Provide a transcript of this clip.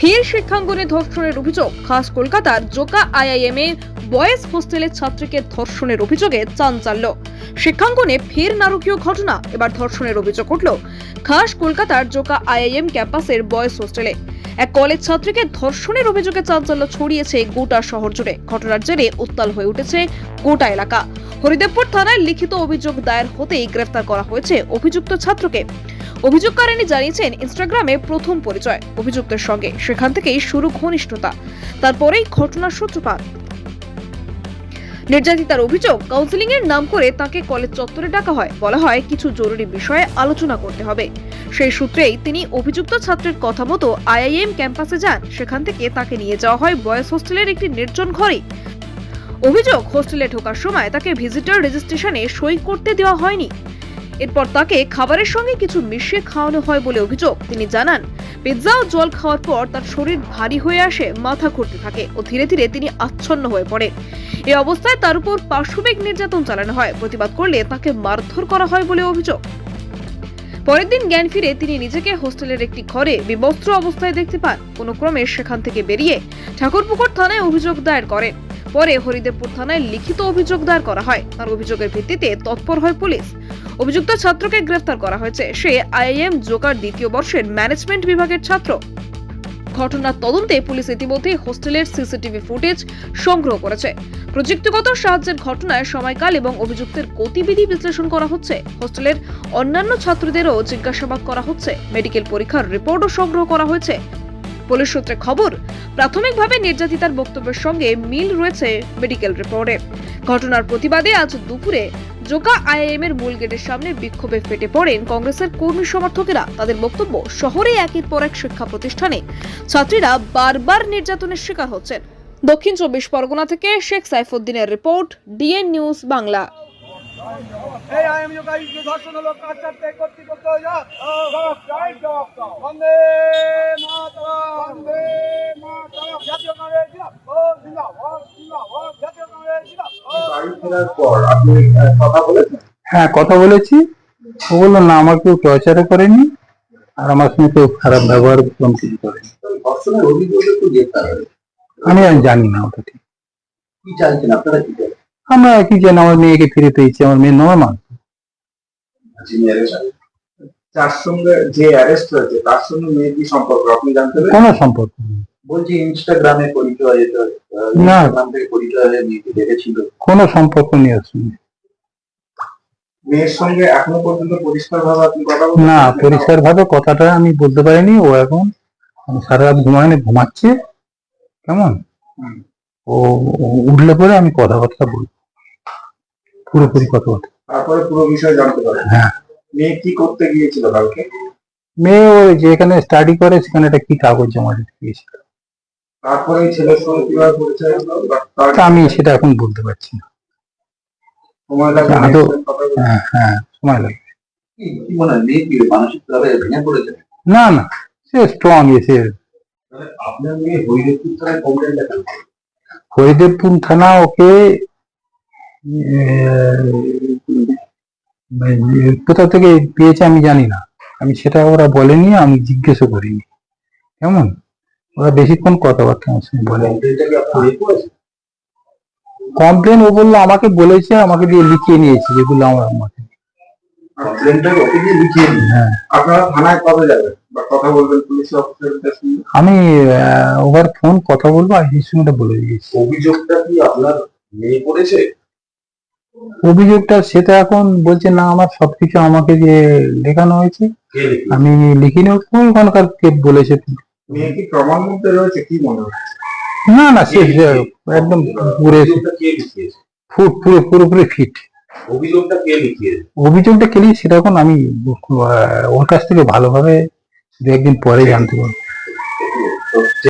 ফের শিক্ষাঙ্গনে ধর্ষণের অভিযোগ। খাস কলকাতার জোকা আইআইএম এ বয়েজ হোস্টেলের ছাত্রীকে ধর্ষণের অভিযোগে চাঞ্চাল্য। শিক্ষাঙ্গনে ফের নারকীয় ঘটনা, এবার ধর্ষণের অভিযোগ উঠল। খাস কলকাতার জোকা আইআইএম ক্যাম্পাসের বয়েজ হোস্টেলে। এক কলেজ ছাত্রীকে ধর্ষণের অভিযোগে চাঞ্চল্য ছড়িয়েছে গোটা শহর জুড়ে। ঘটনার জেরে উত্তাল হয়ে উঠেছে গোটা এলাকা। হরিদেবপুর থানায় লিখিত অভিযোগ দায়ের হতেই গ্রেফতার করা হয়েছে অভিযুক্ত ছাত্রকে। অভিযোগকারিণী জানিয়েছেন, ইনস্টাগ্রামে প্রথম পরিচয় অভিযুক্তের সঙ্গে, সেখান থেকেই শুরু ঘনিষ্ঠতা। তারপরেই ঘটনার সূত্রপাত। নির্যাতিতার অভিযোগ কাউন্সিলিং এর নাম করে তাকে কলেজ চত্বরে ডাকা হয়। বলা হয়, কিছু জরুরি বিষয়ে আলোচনা করতে হবে। সেই সূত্রেই তিনি অভিযুক্ত ছাত্রের কথা মতো আইআইএম ক্যাম্পাসে যান। সেখান থেকে তাকে নিয়ে যাওয়া হয় বয়েজ হোস্টেলের একটি নির্জন ঘরে। অভিযোগ, হোস্টেলে ঢোকার সময় তাকে ভিজিটর রেজিস্ট্রেশনে সই করতে দেওয়া হয়নি। এরপর তাকে খাবারের সঙ্গে কিছু মিশিয়ে খাওয়ানো হয় বলে অভিযোগ। তিনি জানান, পিৎজা ও জল খাওয়ার পর তার শরীর ভারী হয়ে আসে, মাথা ঘুরতে থাকে ও ধীরে ধীরে তিনি আচ্ছন্ন হয়ে পড়ে এই অবস্থায় তার উপর পার্শ্ববিক নির্যাতন চালানো হয়। প্রতিবাদ করলে তাকে মারধর করা হয় বলে অভিযোগ। পরের দিন জ্ঞান ফিরে তিনি নিজেকে হোস্টেলের একটি ঘরে বিবস্ত্র অবস্থায় দেখতে পান। কোনো ক্রমে সেখান থেকে বেরিয়ে ঠাকুরপুকুর থানায় অভিযোগ দায়ের করেন পরে হরিদেবপুর থানায় লিখিত অভিযোগ দায়ের করা হয়। তার অভিযোগের ভিত্তিতে তৎপর হয় পুলিশ। অভিযুক্ত ছাত্রকে গ্রেফতার করা হয়েছে। সে আইএম জোকার দ্বিতীয় বর্ষের ম্যানেজমেন্ট বিভাগের ছাত্র। ঘটনার তদন্তে পুলিশ ইতিমধ্যে হোস্টেলের সিসিটিভি ফুটেজ সংগ্রহ করেছে। প্রযুক্তিগত সাহায্যের ঘটনায় সময়কাল এবং অভিযুক্তের গতিবিধি বিশ্লেষণ করা হচ্ছে। হোস্টেলের অন্যান্য ছাত্রদেরও জিজ্ঞাসাবাদ করা হচ্ছে। মেডিকেল পরীক্ষার রিপোর্টও সংগ্রহ করা হয়েছে। পুলিশ সূত্রে খবর, প্রাথমিকভাবে নির্যাতিতার বক্তব্যের সঙ্গে মিল রয়েছে মেডিকেল রিপোর্টে। ঘটনার প্রতিবাদে আজ দুপুরে জোকা আইআইএম এর মূল গেটের সামনে বিক্ষোভে ফেটে পড়েন কংগ্রেসের কর্মী সমর্থকেরা। তাদের বক্তব্য, শহরে একের পর এক শিক্ষা প্রতিষ্ঠানে। ছাত্রীরা বারবার নির্যাতনের শিকার হচ্ছেন। দক্ষিণ চব্বিশ পরগনা থেকে শেখ সাইফুদ্দিনের রিপোর্ট, ডিএন নিউজ বাংলা। আইএম ধর্ষণ হলো কাজ বন্দে। ফেরার পর আপনি কথা বলেছেন? হ্যাঁ কথা বলেছি। ও বলল না আমার কেউ টর্চারও করেনি আর আমার সঙ্গে কেউ খারাপ ব্যবহার কোনো কিছু করেনি। আমি আর জানি না ওটা ঠিক। কি চাইছেন আপনারা কি আমরা কি জানি আমার মেয়েকে ফিরে পেয়েছি আমার মেয়ে নর্মাল arrest সঙ্গে যে অ্যারেস্ট হয়েছে তার সঙ্গে মেয়ের কি সম্পর্ক? আপনি জানতে কোনো সম্পর্ক বলছি ইনস্টাগ্রামে পরিচয় যেত না। কোনো সম্পর্ক নেই ওর সঙ্গে মেয়ের সঙ্গে এখনও পর্যন্ত পরিষ্কার ভাবে আপনি কথা না পরিষ্কার ভাবে কথাটা আমি বলতে পারিনি। ও এখন সারা রাত ঘুমায়নি ঘুমাচ্ছে। কেমন? ও উঠলে পরে আমি কথাবার্তা বলব। পুরোপুরি কথাবার্তা। তারপরে পুরো বিষয় জানতে পারেন হ্যাঁ। মেয়ে কি করতে গিয়েছিল কালকে? মেয়ে ওই যেখানে স্টাডি করে সেখানে একটা কি কাগজ জমা দিতে গিয়েছিল। তারপরে ছেলের সঙ্গে কীভাবে পরিচয় হলো তা আমি সেটা এখন বলতে পারছি না। সময় লাগবে? হ্যাঁ হ্যাঁ সময় লাগবে। কি কি মনে হয় মেয়ে কি মানসিক ভেঙে পড়েছে? না না সে স্ট্রং এসে আপনার মেয়ে হরিদেবপুর থানায় কমপ্লেন লেখেন হরিদেবপুর থানা ওকে কোথা থেকে পেয়েছে আমি জানি না। আমি সেটা ওরা বলেনি আমি জিজ্ঞেসও করিনি। কেমন? ওরা বেশিক্ষণ কথাবার্তা আমার সঙ্গে বলে। কমপ্লেন ও বলল আমাকে বলেছে আমাকে দিয়ে লিখিয়ে নিয়েছে যেগুলো আমার লিখিয়ে হ্যাঁ। আমি ওভার ফোন কথা বলব আইসির সঙ্গে বলে দিয়েছি। অভিযোগটা কি আপনার মেয়ে করেছে? অভিযোগটা সেটা এখন বলছে না আমার সবকিছু আমাকে যে লেখানো হয়েছে। আমি লিখিনি ওখানকার কে বলেছে মেয়ে কি প্রমাণ মধ্যে রয়েছে? কি মনে হয়? না না সে সে একদম পুরো অভিযোগটা কে লিখিয়েছে? ফু- পুরো পুরোপুরি ফিট অভিযোগটা কে লিখিয়েছে? অভিযোগটা কেলি সেটা এখন আমি ওর কাছ থেকে ভালোভাবে দু একদিন পরে জানতে পারব।